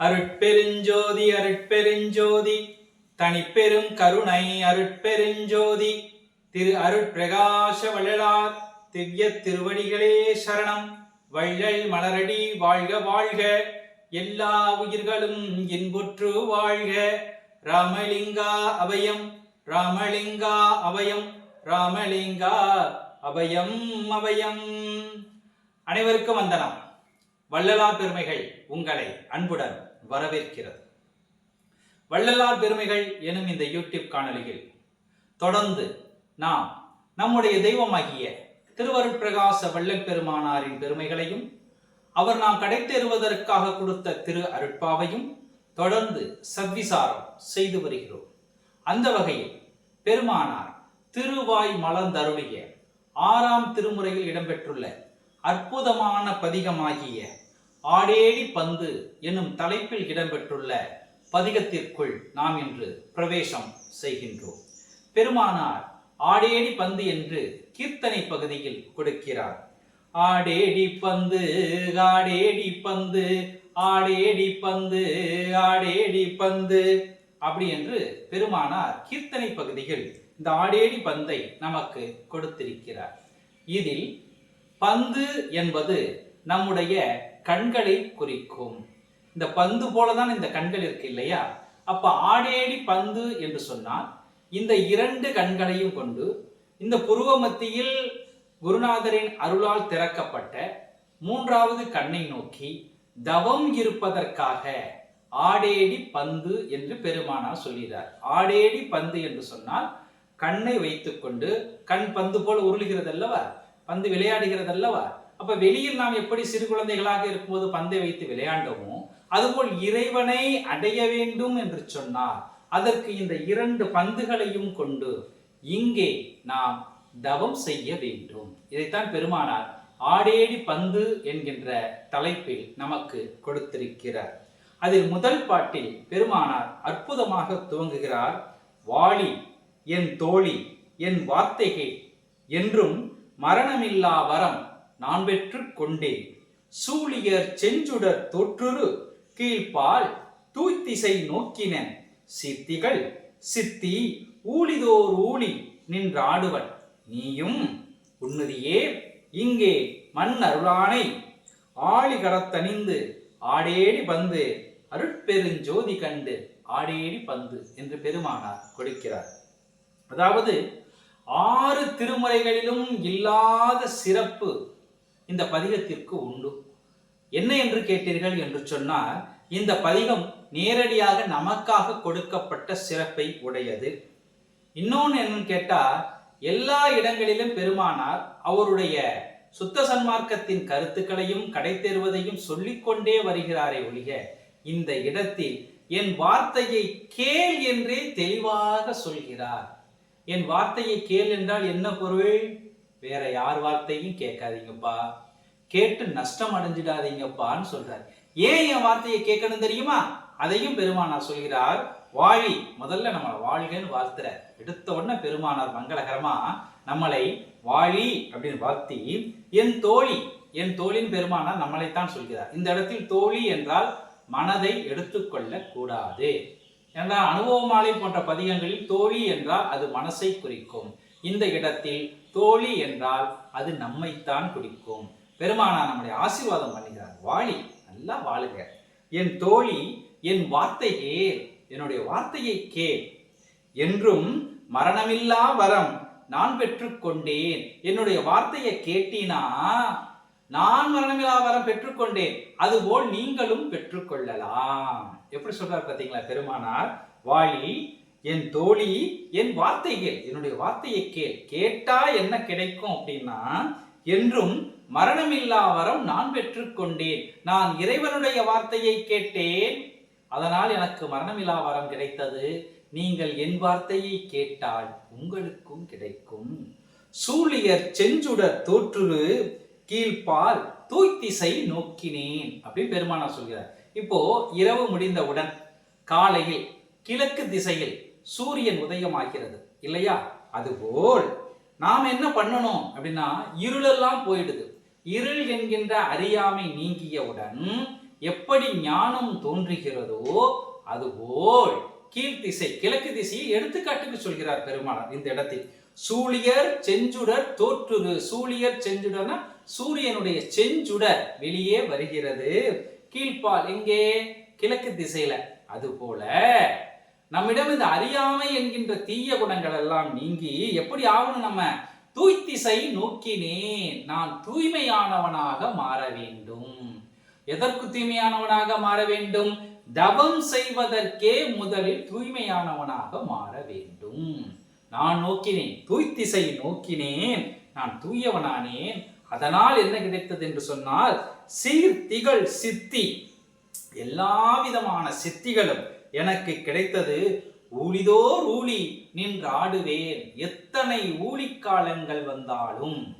அருட்பெருஞ்சோதி அருட்பெருஞ்சோதி தனிப்பெரும் கருணை அருட்பெருஞ்சோதி திரு அருட்பிரகாச வள்ளலார் திவ்ய திருவடிகளே சரணம். வள்ளல் மலரடி வாழ்க வாழ்க எல்லா உயிர்களும் இன்புற்று வாழ்க. ராமலிங்கா அபயம் ராமலிங்கா அபயம் ராமலிங்கா அபயம் அபயம். அனைவருக்கும் வந்தனம். வள்ளலார் பெருமைகள் உங்களை அன்புடன் வரவேற்கிறது. வள்ளலார் பெருமைகள் எனும் இந்த யூடியூப் காணொலியில் தொடர்ந்து நாம் நம்முடைய தெய்வமாகிய திருவருட்பிரகாச வள்ளல் பெருமானாரின் பெருமைகளையும் அவர் நாம் கடைத்தேறுவதற்காக கொடுத்த திரு அருட்பாவையும் தொடர்ந்து சத்விசாரம் செய்து வருகிறோம். அந்த வகையில் பெருமானார் திருவாய் மலர்ந்தருளிய ஆறாம் திருமுறையில் இடம்பெற்றுள்ள அற்புதமான பதிகமாகிய ஆடேடி பந்து என்னும் தலைப்பில் இடம்பெற்றுள்ள பதிகத்திற்குள் நாம் இன்று பிரவேசம் செய்கின்றோம். பெருமானார் ஆடேடி பந்து என்று கீர்த்தனை பகுதியில் கொடுக்கிறார். ஆடேடி பந்து ஆடேடி பந்து ஆடேடி பந்து ஆடேடி பந்து அப்படி என்று பெருமானார் கீர்த்தனை பகுதியில் இந்த ஆடேடி பந்தை நமக்கு கொடுத்திருக்கிறார். இதில் பந்து என்பது நம்முடைய கண்களை குறிக்கும். இந்த பந்து போலதான் இந்த கண்கள் இருக்கு இல்லையா? அப்ப ஆடேடி பந்து என்று சொன்னால் இந்த இரண்டு கண்களையும் கொண்டு இந்த புருவ மத்தியில் குருநாதரின் அருளால் திறக்கப்பட்ட மூன்றாவது கண்ணை நோக்கி தவம் இருப்பதற்காக ஆடேடி பந்து என்று பெருமானார் சொல்கிறார். ஆடேடி பந்து என்று சொன்னால் கண்ணை வைத்துக்கொண்டு கண் பந்து போல உருளுகிறது அல்லவா பந்து விளையாடுகிறது அல்லவா அப்ப வெளியில் நாம் எப்படி சிறு குழந்தைகளாக இருக்கும்போது பந்தை வைத்து விளையாண்டோமோ அதுபோல் இறைவனை அடைய வேண்டும் என்று சொன்னார். அதற்கு இந்த இரண்டு பந்துகளையும் கொண்டு இங்கே நாம் தவம் செய்ய வேண்டும். இதைத்தான் பெருமானார் ஆடேடி பந்து என்கின்ற தலைப்பில் நமக்கு கொடுத்திருக்கிறார். அதில் முதல் பாட்டில் பெருமானார் அற்புதமாக துவங்குகிறார். வாளி என் தோழி என் வார்த்தைகள் என்றும் மரணமில்லா வரம் நான் பெற்று கொண்டேன் சூழியர் செஞ்சுடர் தொற்றுரு கீழ்ப்பால் தூய்த்திசை நோக்கின சித்திகள் சித்தி ஊழிதோர் ஊழி நின்றாடுவன். நீயும் உன்னதியே இங்கே மண் அருளானை ஆடேடி பந்து அருட்பெருஞ்சோதி கண்டு ஆடேடி பந்து என்று பெருமானார் கொடுக்கிறார். அதாவது ஆறு திருமுறைகளிலும் இல்லாத சிறப்பு இந்த பதிகத்திற்கு உண்டு. என்ன என்று கேட்டீர்கள் என்று சொன்னால் இந்த பதிகம் நேரடியாக நமக்காக கொடுக்கப்பட்ட சிறப்பை உடையது. இன்னொன்று என்னன்னு கேட்டால் எல்லா இடங்களிலும் பெருமானார் அவருடைய சுத்த சன்மார்க்கத்தின் கருத்துக்களையும் கடைத்தேறுவதையும் சொல்லிக்கொண்டே வருகிறாரே ஒழிய இந்த இடத்தில் என் வார்த்தையை கேள் என்றே தெளிவாக சொல்கிறார். என் வார்த்தையை கேள் என்றால் என்ன பொருள்? வேற யார் வார்த்தையும் கேட்காதீங்கப்பா. கேட்டு நஷ்டம் அடைஞ்சிடாதீங்கப்பான்னு சொல்றார். ஏன் என் வார்த்தையை கேட்கணும் தெரியுமா? அதையும் பெருமானார் சொல்கிறார். வாழி முதல்ல நம்மளை வாழ்கன்னு வாழ்த்துற எடுத்த உடனே பெருமானார் மங்களகரமா நம்மளை வாழி அப்படின்னு வாழ்த்தி என் தோழி என் தோழின் பெருமானார் நம்மளைத்தான் சொல்கிறார். இந்த இடத்தில் தோழி என்றால் மனதை எடுத்துக்கொள்ள கூடாது என்றால் அனுபவமாலை போன்ற பதிகங்களில் தோழி என்றால் அது மனசை குறிக்கும். இந்த இடத்தில் தோழி என்றால் அது நம்மைத்தான் குறிக்கும். பெருமானா நம்முடைய ஆசீர்வாதம் பண்ணுகிறார். வாழி நல்லா வாழுக. என் தோழி என் வார்த்தையே என்னுடைய வார்த்தையை கேள். என்றும் மரணமில்லா வரம் நான் பெற்றுக்கொண்டேன் என்னுடைய வார்த்தையை கேட்டினா நான் மரணமில்லா வரம் பெற்றுக்கொண்டேன் அதுபோல் நீங்களும் பெற்றுக்கொள்ளலாம் எப்படி சொல்றார் பார்த்தீங்களா பெருமானார்? வாழி என் தோழி என் வார்த்தைகள் என்னுடைய வார்த்தையை கேள். கேட்டா என்ன கிடைக்கும் அப்படின்னா என்றும் மரணமில்லா வரம் நான் பெற்றுக்கொண்டேன். நான் இறைவனுடைய வார்த்தையை கேட்டேன். அதனால் எனக்கு மரணமில்லா வரம் கிடைத்தது. நீங்கள் என் வார்த்தையை கேட்டால் உங்களுக்கும் கிடைக்கும். சூழியர் செஞ்சுடர் தோற்று கீழ்பால் தூய்த்திசை நோக்கினேன் அப்படின்னு பெருமானா சொல்கிறார். இப்போ இரவு முடிந்தவுடன் காலையில் கிழக்கு திசையில் சூரியன் உதயமாகிறது. இல்லையா? அதுபோல் நாம் என்ன பண்ணணும் அப்படின்னா இருளெல்லாம் போயிடுது. இருள் என்கின்ற அறியாமை நீங்கியவுடன் எப்படி ஞானம் தோன்றுகிறதோ அதுபோல் கீழ்த்திசை கிழக்கு திசையை எடுத்துக்காட்டுக்கு சொல்கிறார் பெருமானார் இந்த இடத்தில். சூழியர் செஞ்சுடர் தோற்றுரு. சூழியர் செஞ்சுடர்னா சூரியனுடைய செஞ்சுடர் வெளியே வருகிறது. கீழ்ப்பால் எங்கே? கிழக்கு திசையில. அதுபோல நம்மிடம் இந்த அறியாமை என்கின்ற தீய குணங்கள் எல்லாம் நீங்கி எப்படி ஆகணும் நம்ம தூய்த்திசை நோக்கினேன் நான் தூய்மையானவனாக மாற வேண்டும். எதற்கு தூய்மையானவனாக மாற வேண்டும்? தவம் செய்வதற்கே முதலில் தூய்மையானவனாக மாற வேண்டும். நான் நோக்கினேன் தூய்த்திசை நோக்கினேன் நான் தூயவனானேன். அதனால் என்ன கிடைத்தது என்று சொன்னால் சீர்த்திகள் சித்தி எல்லா விதமான சித்திகளும் எனக்கு கிடைத்தது ஊழிதோர் ஊழி நின்று ஆடுவேன். எத்தனை ஊழிக்காலங்கள் வந்தாலும்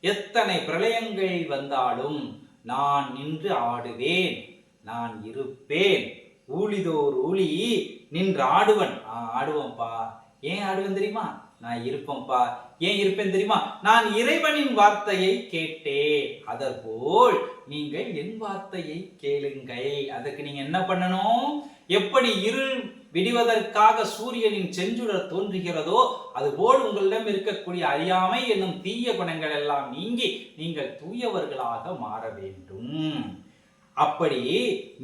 எத்தனை பிரளயங்கள் வந்தாலும் நான் நின்று ஆடுவேன். நான் இருப்பேன். ஊழிதோர் ஊழி நின்று ஆடுவன். ஆ, ஏன் ஆடுவேன் தெரியுமா? நான் இருப்பேன்ப்பா ஏன் இருப்பேன் தெரியுமா? நான் இறைவனின் வார்த்தையை கேட்டேன். அதற்போல் நீங்கள் என் வார்த்தையை கேளுங்கள். அதுக்கு நீங்க என்ன பண்ணணும்? எப்படி இருள் விடுவதற்காக சூரியனின் செஞ்சுடர் தோன்றுகிறதோ அதுபோல் உங்களிடம் இருக்கக்கூடிய அறியாமை என்னும் தீய குணங்கள் எல்லாம் நீங்கி நீங்கள் தூயவர்களாக மாற வேண்டும். அப்படி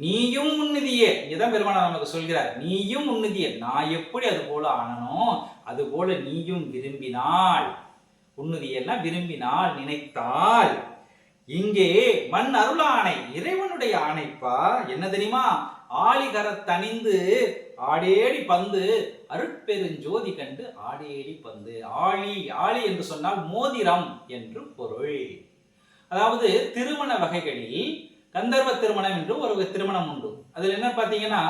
நீயும் உன்னதியே இதான் பெருமானார் நமக்கு சொல்கிறார். நீயும் உன்னதியே நான் எப்படி அது போல ஆனனோ அது போல நீயும் விரும்பினால் உன்னதியெல்லாம் விரும்பினால் நினைத்தாள் இங்கே மண் அருளாணை இறைவனுடைய ஆணைப்பா என்ன தெரியுமா? ஆளிகர தணிந்து ஆடேடி பந்து அருட்பெருஞ்சோதி கண்டு ஆடேடி பந்து. ஆழி ஆழி என்று சொன்னால் மோதிரம் என்று பொருள். அதாவது திருமண வகைகளில் கந்தர்வ திருமணம் என்று ஒரு திருமணம் உண்டு. அதில் என்ன பார்த்தீங்கன்னா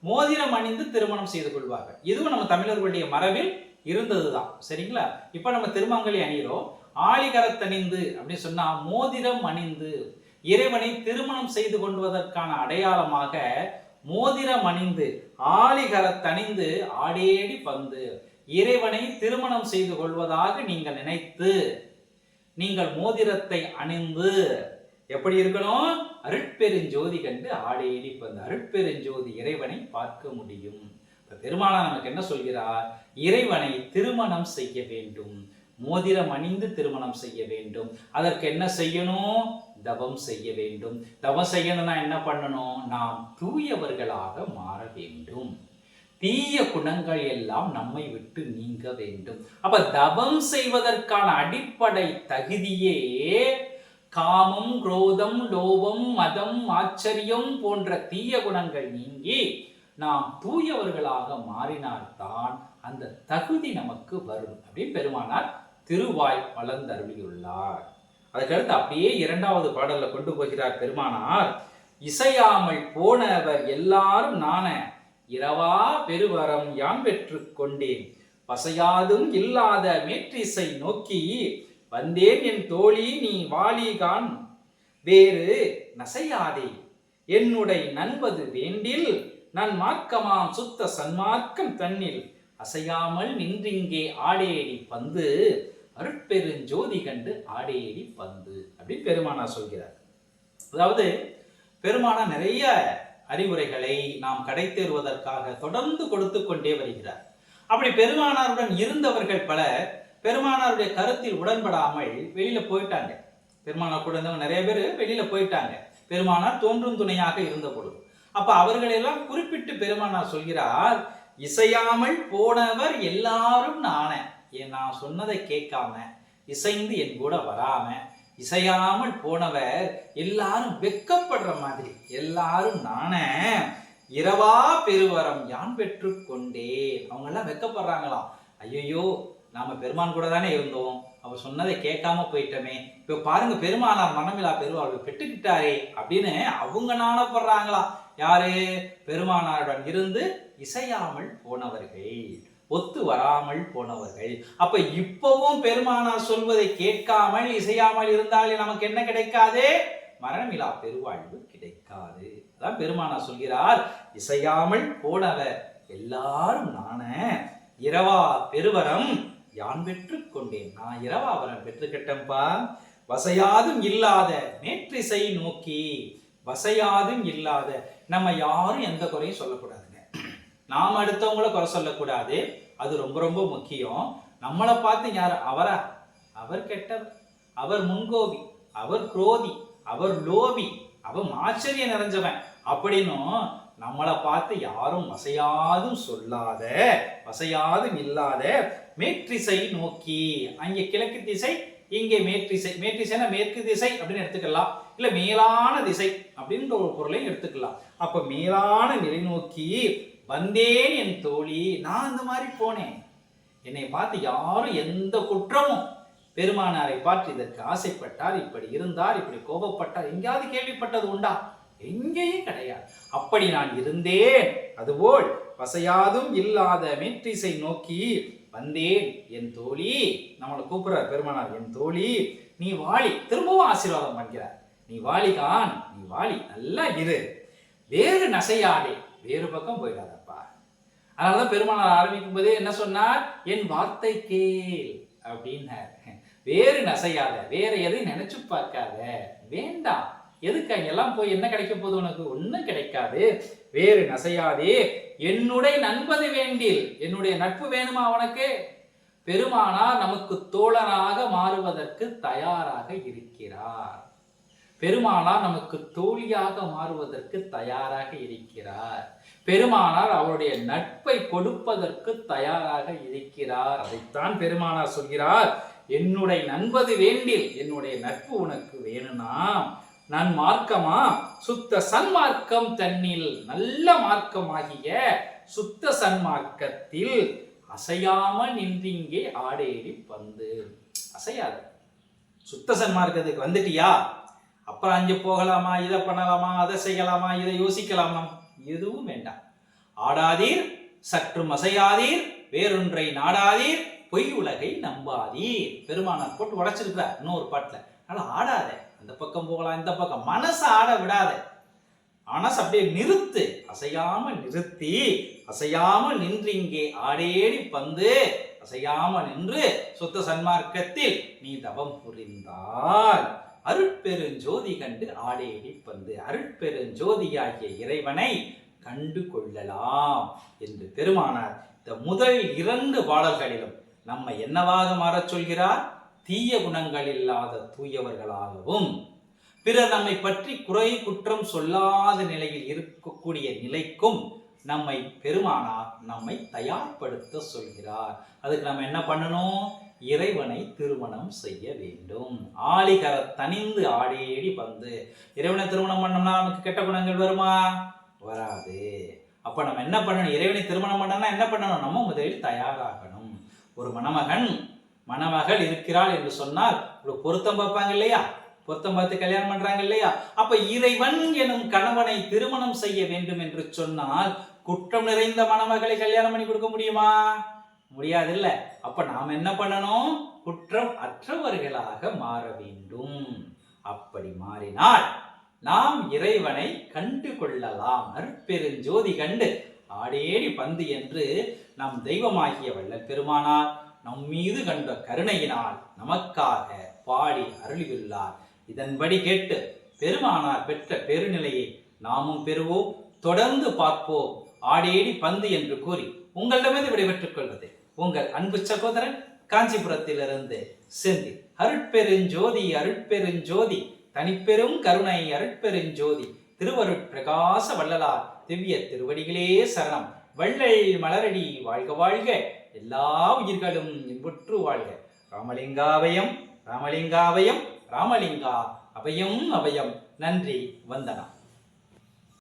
மோதிரம் அணிந்து திருமணம் செய்து கொள்வார்கள். இதுவும் நம்ம தமிழர்களுடைய மரபில் இருந்ததுதான். சரிங்களா? இப்போ நம்ம திருமங்கலி அணிகிறோம் ஆளிகரத்தணிந்து அப்படின்னு சொன்னா மோதிரம் அணிந்து இறைவனை திருமணம் செய்து கொள்வதற்கான அடையாளமாக மோதிரம் அணிந்து ஆளிகரத்தணிந்து ஆடேடி பந்து. இறைவனை திருமணம் செய்து கொள்வதாக நீங்கள் நினைத்து நீங்கள் மோதிரத்தை அணிந்து. எப்படி இருக்கணும்? அருட்பெருஞ்சோதி கண்டு ஆடேடி பந்து. அருட்பெருஞ்சோதி இறைவனை பார்க்க முடியும். திருமணம் பெருமானா நமக்கு என்ன சொல்கிறார்? இறைவனை திருமணம் செய்ய வேண்டும். மோதிரம் அணிந்து திருமணம் செய்ய வேண்டும். அதற்கு என்ன செய்யணும்? தவம் செய்ய வேண்டும். தவம் செய்யணும்னா என்ன பண்ணணும்? நாம் தூயவர்களாக மாற வேண்டும். தீய குணங்கள் எல்லாம் நம்மை விட்டு நீங்க வேண்டும். அப்ப தவம் செய்வதற்கான அடிப்படை தகுதியே காமம் குரோதம் லோபம் மதம் ஆச்சரியம் போன்ற தீய குணங்கள் நீங்கி நாம் தூயவர்களாக மாறினால்தான் அந்த தகுதி நமக்கு வரும் அப்படின்னு பெருமானார் திருவாய் வளர்ந்தருளியுள்ளார். அதுக்கடுத்து அப்படியே இரண்டாவது பாடலில் கொண்டு போகிறார் பெருமானார் இசையாமல் போனவர் எல்லாரும் நான இரவா பெருவரம் யான் பெற்று கொண்டேன். பசையாதும் இல்லாத மேற்றிசை நோக்கி வந்தேன் என் தோழி நீ வாலிகான். வேறு நசையாதே என்னுடை நண்பது வேண்டில் நன் மார்க்கமாம் சுத்த சன்மார்க்கம் தன்னில். அசையாமல் நின்றிங்கே ஆடேடி பந்து அருட்பெருஞ்சோதி கண்டு ஆடையடி பந்து அப்படின்னு பெருமானா சொல்கிறார். அதாவது பெருமானா நிறைய அறிவுரைகளை நாம் கடை தேர்வதற்காக தொடர்ந்து கொடுத்து கொண்டே வருகிறார். அப்படி பெருமானாருடன் இருந்தவர்கள் பலர் பெருமானாருடைய கருத்தில் உடன்படாமல் வெளியில போயிட்டாங்க. பெருமானார் கூட இருந்தவங்க நிறைய பேர் வெளியில போயிட்டாங்க. பெருமானார் தோன்றும் துணையாக இருந்த பொழுது அப்ப அவர்களெல்லாம் குறிப்பிட்டு பெருமானார் சொல்கிறார் இசையாமல் போனவர் எல்லாரும் நானே. நான் சொன்னதை கேட்காம இசைந்து என் கூட வராம இசையாமல் போனவர் எல்லாரும் வெக்கப்படுற மாதிரி. எல்லாரும் நானே இரவா பெருவரம் யான் பெற்று கொண்டேன் அவங்க எல்லாம் வெக்கப்படுறாங்களாம். ஐயோ நாம பெருமான் கூட தானே இருந்தோம். அவர் சொன்னதை கேட்காம போயிட்டோமே. இப்போ பாருங்க பெருமானார் மனமிலா பெருவாழ்வு பெற்றுக்கிட்டாரே அப்படின்னு அவங்க நாணப்படுறாங்களாம். யாரு? பெருமானாருடன் இருந்து இசையாமல் போனவர்கள். ஒத்து வராமல் போனவர்கள். அப்ப இப்பவும் பெருமானார் சொல்வதை கேட்காமல் இசையாமல் இருந்தாலே நமக்கு என்ன கிடைக்காது? மரணமிலா பெருவாழ்வு கிடைக்காது. அதான் பெருமானார் சொல்கிறார் இசையாமல் போனவர் எல்லாரும் நான. இரவா பெருவரம் யான் பெற்று கொண்டேன். நான் இரவா வரம் பெற்றுக்கிட்டேன்பா வசையாதும் இல்லாத மேற்றிசை நோக்கி வசையாதும் இல்லாத நம்ம யாரும் எந்த குறையும் சொல்லக்கூடாது. நாம் அடுத்தவங்கள குறை சொல்லக்கூடாது. அது ரொம்ப ரொம்ப முக்கியம். நம்மளை பார்த்து யார்? அவரா? அவர் கெட்டவர். அவர் முன்கோபி. அவர் குரோதி. அவர் லோபி. அவன் ஆச்சரியம் நிறைஞ்சவன். அப்படின்னும் நம்மளை பார்த்து யாரும் வசையாதும் சொல்லாத வசையாதும் இல்லாத மேற்றிசை நோக்கி. அங்கே கிழக்கு திசை இங்கே மேற்றிசை. மேற்றிசைனா மேற்கு திசை அப்படின்னு எடுத்துக்கலாம். இல்லை மேலான திசை அப்படின்ற ஒரு பொருளையும் எடுத்துக்கலாம். அப்போ மேலான நிலை நோக்கி வந்தேன் என் தோழி நான் இந்த மாதிரி போனேன். என்னை பார்த்து யாரும் எந்த குற்றமும் பெருமானாரை பார்த்து இதற்கு ஆசைப்பட்டார் இப்படி இருந்தார் இப்படி கோபப்பட்டார் எங்கேயாவது கேள்விப்பட்டது உண்டா? எங்கேயும் கிடையாது. அப்படி நான் இருந்தேன். அதுபோல் வசையாதும் இல்லாத மேற்றிசை நோக்கி வந்தேன். என் தோழி நம்மளை கூப்பிடுறார் பெருமானார் என் தோழி நீ வாழி திரும்பவும் ஆசீர்வாதம் பண்ணுகிறார் நீ வாழிகான் நீ வாழி நல்லா இரு. வேறு நசையாதே வேறு பக்கம் போயிடாத. அதனாலதான் பெருமானார் ஆரம்பிக்கும் போதே என்ன சொன்னார்? என் வார்த்தை கேள் அப்படின்னார். வேறு நசையாத வேற எதையும் நினைச்சு பார்க்காத வேண்டாம். எதுக்கு அங்கெல்லாம் போய் என்ன கிடைக்க போகுது உனக்கு? ஒன்றும் கிடைக்காது. வேறு நசையாதே என்னுடைய நண்பது வேண்டில். என்னுடைய நட்பு வேணுமா உனக்கு? பெருமானார் நமக்கு தோழனாக மாறுவதற்கு தயாராக இருக்கிறார். பெருமானார் நமக்கு தோழியாக மாறுவதற்கு தயாராக இருக்கிறார். பெருமானார் அவருடைய நட்பை கொடுப்பதற்கு தயாராக இருக்கிறார். அதைத்தான் பெருமானார் சொல்கிறார். என்னுடைய நண்பது வேண்டில் என்னுடைய நட்பு உனக்கு வேணும்னா நான் மார்க்கமா? சுத்த சன்மார்க்கம் தன்னில் நல்ல மார்க்கமாகிய சுத்த சன்மார்க்கத்தில் அசையாமல் நின்றிங்கே ஆடேறி பந்து அசையாது. சுத்த சன்மார்க்கத்துக்கு வந்துட்டியா? அப்புறம் அங்கே போகலாமா? இதை பண்ணலாமா? அதை செய்யலாமா? இதை யோசிக்கலாமா? எதுவும் வேண்டாம். ஆடாதீர் சற்றும் அசையாதீர் வேறொன்றை நாடாதீர் பொய் உலகை நம்பாதீர். பெருமானார் போட்டு உடைச்சிருக்கிறார் இன்னொரு பாட்டில். அதனால் ஆடாத அந்த பக்கம் போகலாம் இந்த பக்கம். மனசை ஆட விடாத. மனசு அப்படியே நிறுத்து. அசையாம நிறுத்தி அசையாம நின்று இங்கே ஆடேடி பந்து. அசையாம நின்று சுத்த சன்மார்க்கத்தில் நீ தவம் புரிந்தால். அருட்பெருஞ்சோதி கண்டு ஆடேடி பந்து அருட்பெருஞ்சோதியாகிய இறைவனை கண்டு கொள்ளலாம் என்று பெருமானார் இந்த முதல் இரண்டு பாடல்களிலும் நம்மை என்னவாக மாறச் சொல்கிறார்? தீய குணங்கள் இல்லாத தூயவர்களாகவும் பிறர் நம்மை பற்றி குறை குற்றம் சொல்லாத நிலையில் இருக்கக்கூடிய நிலைக்கும் நம்மை பெருமானார் நம்மை தயார்படுத்த சொல்கிறார். அதுக்கு நம்ம என்ன பண்ணணும்? இறைவனை திருமணம் செய்ய வேண்டும். ஆளிகர தனிந்து ஆடியேடி வந்து இறைவனை திருமணம் பண்ணோம்னா நமக்கு கெட்ட குணங்கள் வருமா? வராது. அப்ப நம்ம என்ன பண்ணணும்? இறைவனை திருமணம் பண்ணனா என்ன பண்ணணும்? நம்ம முதலில் தயாராகணும். ஒரு மணமகன் மணமகள் இருக்கிறாள் என்று சொன்னால் ஒரு பொருத்தம் பார்ப்பாங்க இல்லையா? பொருத்தம் பார்த்து கல்யாணம் பண்றாங்க இல்லையா? அப்ப இறைவன் எனும் கணவனை திருமணம் செய்ய வேண்டும் என்று சொன்னால் குற்றம் நிறைந்த மணமகளை கல்யாணம் பண்ணி கொடுக்க முடியுமா? முடியாது இல்ல அப்ப நாம் என்ன பண்ணணும்? குற்றம் அற்றவர்களாக மாற வேண்டும். அப்படி மாறினால் நாம் இறைவனை கண்டு கொள்ளலாம். நற்பெருஞ்சோதி கண்டு ஆடேடி பந்து என்று நம் தெய்வமாகிய வல்லப்பெருமானார் நம் மீது கண்ட கருணையினால் நமக்காக பாடி அருளியுள்ளார். இதன்படி கேட்டு பெருமானார் பெற்ற பெருநிலையை நாமும் பெறுவோம். தொடர்ந்து பார்ப்போம். ஆடேடி பந்து என்று கூறி உங்களிடமிருந்து விடைபெற்றுக் கொள்வது. உங்கள் அன்பு சகோதரன் காஞ்சிபுரத்திலிருந்து செந்தி அருட்பெருஞ்சோதி அருட்பெருஞ்சோதி தனிப்பெரும் கருணை அருட்பெருஞ்சோதி திருவருட்பிரகாச வள்ளலார் திவ்ய திருவடிகளே சரணம். வள்ளல் மலரடி வாழ்க வாழ்க. எல்லா உயிர்களும் இன்புற்று வாழ்க. ராமலிங்காவயம் ராமலிங்காவயம் ராமலிங்கா அபயம் அபயம். நன்றி வந்தனம்.